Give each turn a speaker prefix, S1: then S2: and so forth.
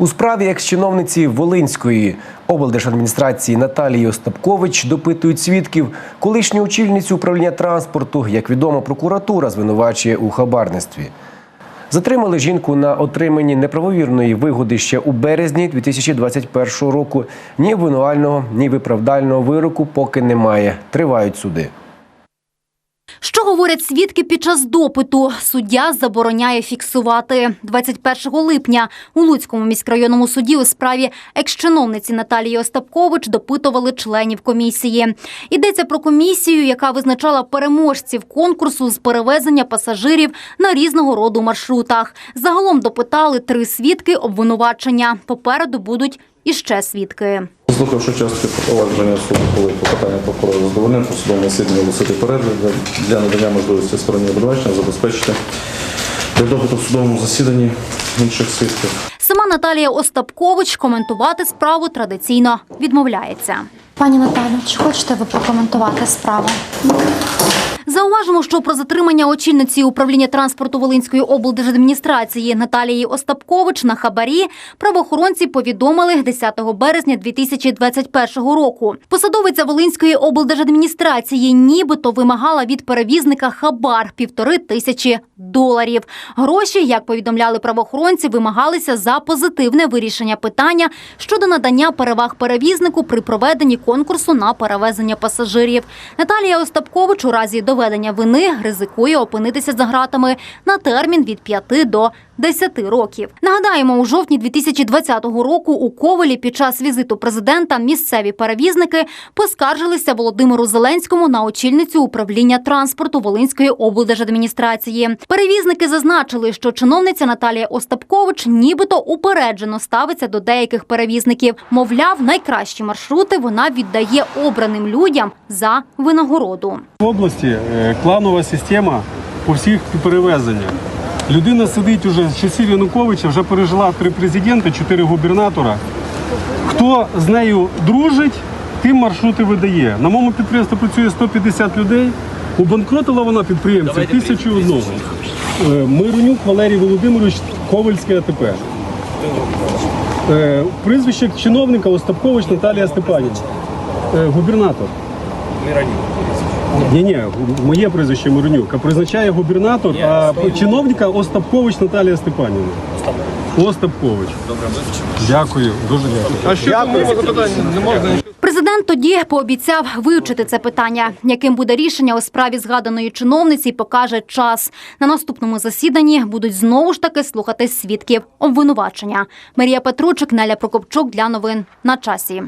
S1: У справі екс-чиновниці Волинської облдержадміністрації Наталії Остапкович допитують свідків колишню очільницю управління транспорту. Як відомо, прокуратура звинувачує у хабарництві. Затримали жінку на отриманні неправовірної вигоди ще у березні 2021 року. Ні обвинувального, ні виправдального вироку поки немає. Тривають суди.
S2: Що говорять свідки під час допиту? Суддя забороняє фіксувати. 21 липня у Луцькому міськрайонному суді у справі екс-чиновниці Наталії Остапкович допитували членів комісії. Йдеться про комісію, яка визначала переможців конкурсу з перевезення пасажирів на різного роду маршрутах. Загалом допитали три свідки обвинувачення. Попереду будуть іще свідки.
S3: Слухавши частки провадження суду, коли клопотання прокурора задовольнив, судовому засіданні оголосити перерву для- для надання можливості стороні обвинувачення забезпечити для допиту в судовому засіданні інших свідків.
S2: Сама Наталія Остапкович коментувати справу традиційно відмовляється.
S4: Пані Наталю, чи хочете ви прокоментувати справу?
S2: Зауважимо, що про затримання очільниці управління транспорту Волинської облдержадміністрації Наталії Остапкович на хабарі правоохоронці повідомили 10 березня 2021 року. Посадовиця Волинської облдержадміністрації нібито вимагала від перевізника хабар півтори тисячі доларів. Гроші, як повідомляли правоохоронці, вимагалися за позитивне вирішення питання щодо надання переваг перевізнику при проведенні конкурсу на перевезення пасажирів. Наталія Остапкович у разі доведення вини ризикує опинитися за ґратами на термін від 5 до 10 років. Нагадаємо, у жовтні 2020 року у Ковелі під час візиту президента місцеві перевізники поскаржилися Володимиру Зеленському на очільницю управління транспорту Волинської облдержадміністрації. Перевізники зазначили, що чиновниця Наталія Остапкович нібито упереджено ставиться до деяких перевізників. Мовляв, найкращі маршрути вона віддає обраним людям за винагороду.
S5: В області е, кланова система по всіх перевезеннях. Людина сидить уже з часів Януковича, вже пережила три президенти, чотири губернатора. Хто з нею дружить, тим маршрути видає. На моєму підприємстві працює 150 людей. Убанкротила вона підприємців тисячу одного. Е, Миронюк Валерій Володимирович, Ковальське АТП. Е, Прізвище чиновника Остапкович Наталія Степанівна. Е, Губернатор. Ні, ні, моє прізвище Миронюк, а призначає губернатор, а чиновника Остапкович Наталія Степанівна. Остапкович. Добре, Дякую, дуже дякую.
S3: А що тому запитання не можна
S2: Президент тоді пообіцяв вивчити це питання. Яким буде рішення у справі згаданої чиновниці, покаже час. На наступному засіданні будуть знову ж таки слухати свідків обвинувачення. Марія Петручик, Неля Прокопчук для новин на часі.